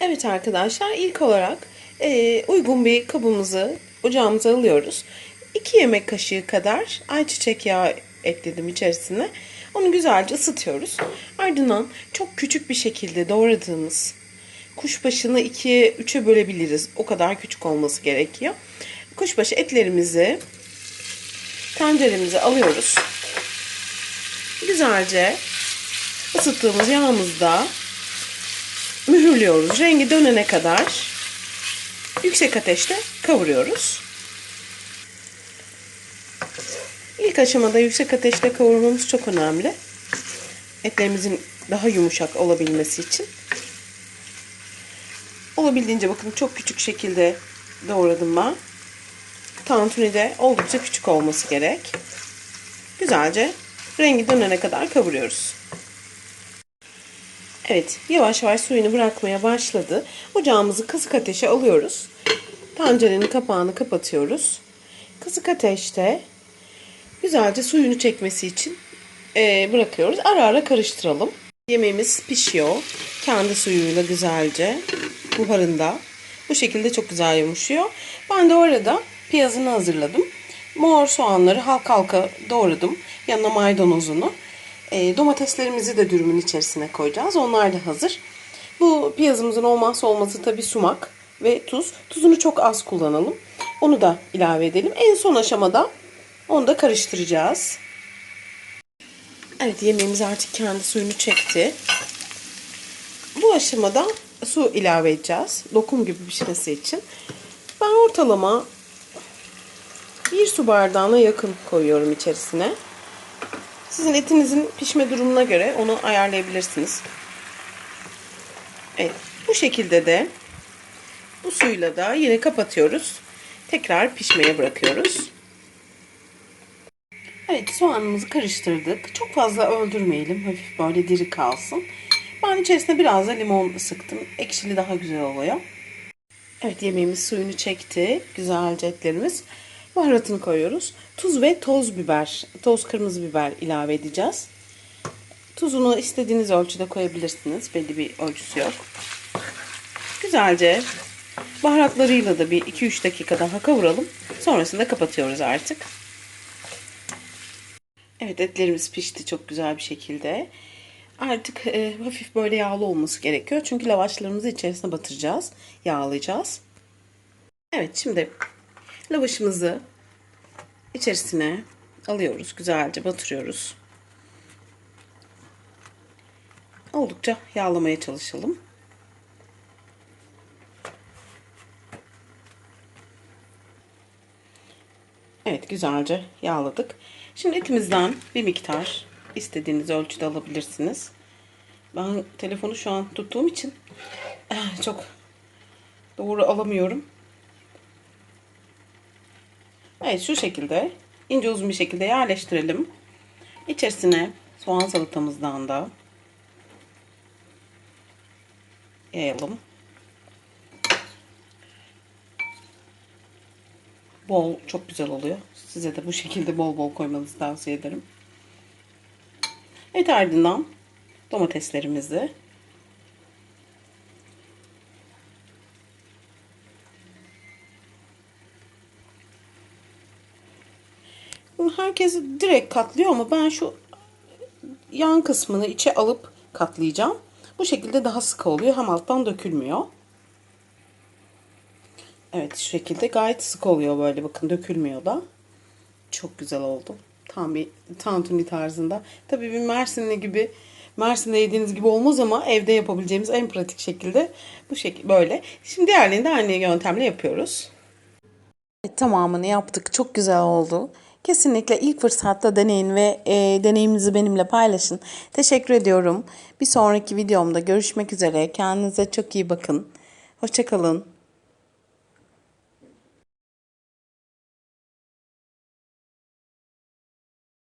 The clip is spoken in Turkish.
Evet arkadaşlar ilk olarak e, uygun bir kabımızı ocağımıza alıyoruz. 2 yemek kaşığı kadar ayçiçek yağı ekledim içerisine. Onu güzelce ısıtıyoruz. Ardından çok küçük bir şekilde doğradığımız kuşbaşını ikiye üçe bölebiliriz. O kadar küçük olması gerekiyor. Kuşbaşı etlerimizi tenceremize alıyoruz. Güzelce ısıttığımız yağımızda mühürlüyoruz. Rengi dönene kadar yüksek ateşte kavuruyoruz. İlk aşamada yüksek ateşte kavurmamız çok önemli. Etlerimizin daha yumuşak olabilmesi için. Olabildiğince bakın çok küçük şekilde doğradım ben. Tantuni de oldukça küçük olması gerek. Güzelce rengi dönene kadar kavuruyoruz. Evet, yavaş yavaş suyunu bırakmaya başladı. Ocağımızı kısık ateşe alıyoruz. Tencerenin kapağını kapatıyoruz. Kısık ateşte güzelce suyunu çekmesi için e, bırakıyoruz. Ara ara karıştıralım. Yemeğimiz pişiyor. Kendi suyuyla güzelce buharında. Bu şekilde çok güzel yumuşuyor. Ben de orada piyazını hazırladım. Mor soğanları halka halka doğradım. Yanına maydanozunu. E, domateslerimizi de dürümün içerisine koyacağız. Onlar da hazır. Bu piyazımızın olmazsa olmazı tabii sumak ve tuz. Tuzunu çok az kullanalım. Onu da ilave edelim. En son aşamada onu da karıştıracağız. Evet yemeğimiz artık kendi suyunu çekti. Bu aşamada su ilave edeceğiz. Lokum gibi pişmesi için. Ben ortalama bir su bardağına yakın koyuyorum içerisine. Sizin etinizin pişme durumuna göre onu ayarlayabilirsiniz. Evet, bu şekilde de bu suyla da yine kapatıyoruz. Tekrar pişmeye bırakıyoruz. Evet, soğanımızı karıştırdık. Çok fazla öldürmeyelim. Hafif böyle diri kalsın. Ben içerisine biraz da limon sıktım. Ekşili daha güzel oluyor. Evet, yemeğimiz suyunu çekti. Güzelce etlerimiz. Baharatını koyuyoruz. Tuz ve toz biber, toz kırmızı biber ilave edeceğiz. Tuzunu istediğiniz ölçüde koyabilirsiniz. Belli bir ölçüsü yok. Güzelce baharatlarıyla da bir 2-3 dakika daha kavuralım. Sonrasında kapatıyoruz artık. Evet etlerimiz pişti çok güzel bir şekilde. Artık e, hafif böyle yağlı olması gerekiyor. Çünkü lavaşlarımızı içerisine batıracağız. Yağlayacağız. Evet şimdi lavaşımızı içerisine alıyoruz. Güzelce batırıyoruz. Oldukça yağlamaya çalışalım. Evet güzelce yağladık. Şimdi etimizden bir miktar istediğiniz ölçüde alabilirsiniz. Ben telefonu şu an tuttuğum için eh, çok doğru alamıyorum. Evet şu şekilde ince uzun bir şekilde yerleştirelim. İçerisine soğan salatamızdan da yayalım. Bol çok güzel oluyor. Size de bu şekilde bol bol koymanızı tavsiye ederim. Evet ardından domateslerimizi Herkes direkt katlıyor ama ben şu yan kısmını içe alıp katlayacağım. Bu şekilde daha sıkı oluyor. Hem alttan dökülmüyor. Evet şu şekilde gayet sık oluyor böyle bakın dökülmüyor da. Çok güzel oldu. Tam bir tantuni tarzında. Tabii bir Mersinli gibi Mersin'de yediğiniz gibi olmaz ama evde yapabileceğimiz en pratik şekilde bu şekilde böyle. Şimdi diğerlerini de aynı yöntemle yapıyoruz. Evet, tamamını yaptık. Çok güzel oldu. Kesinlikle ilk fırsatta deneyin ve e, deneyiminizi benimle paylaşın. Teşekkür ediyorum. Bir sonraki videomda görüşmek üzere. Kendinize çok iyi bakın. Hoşçakalın.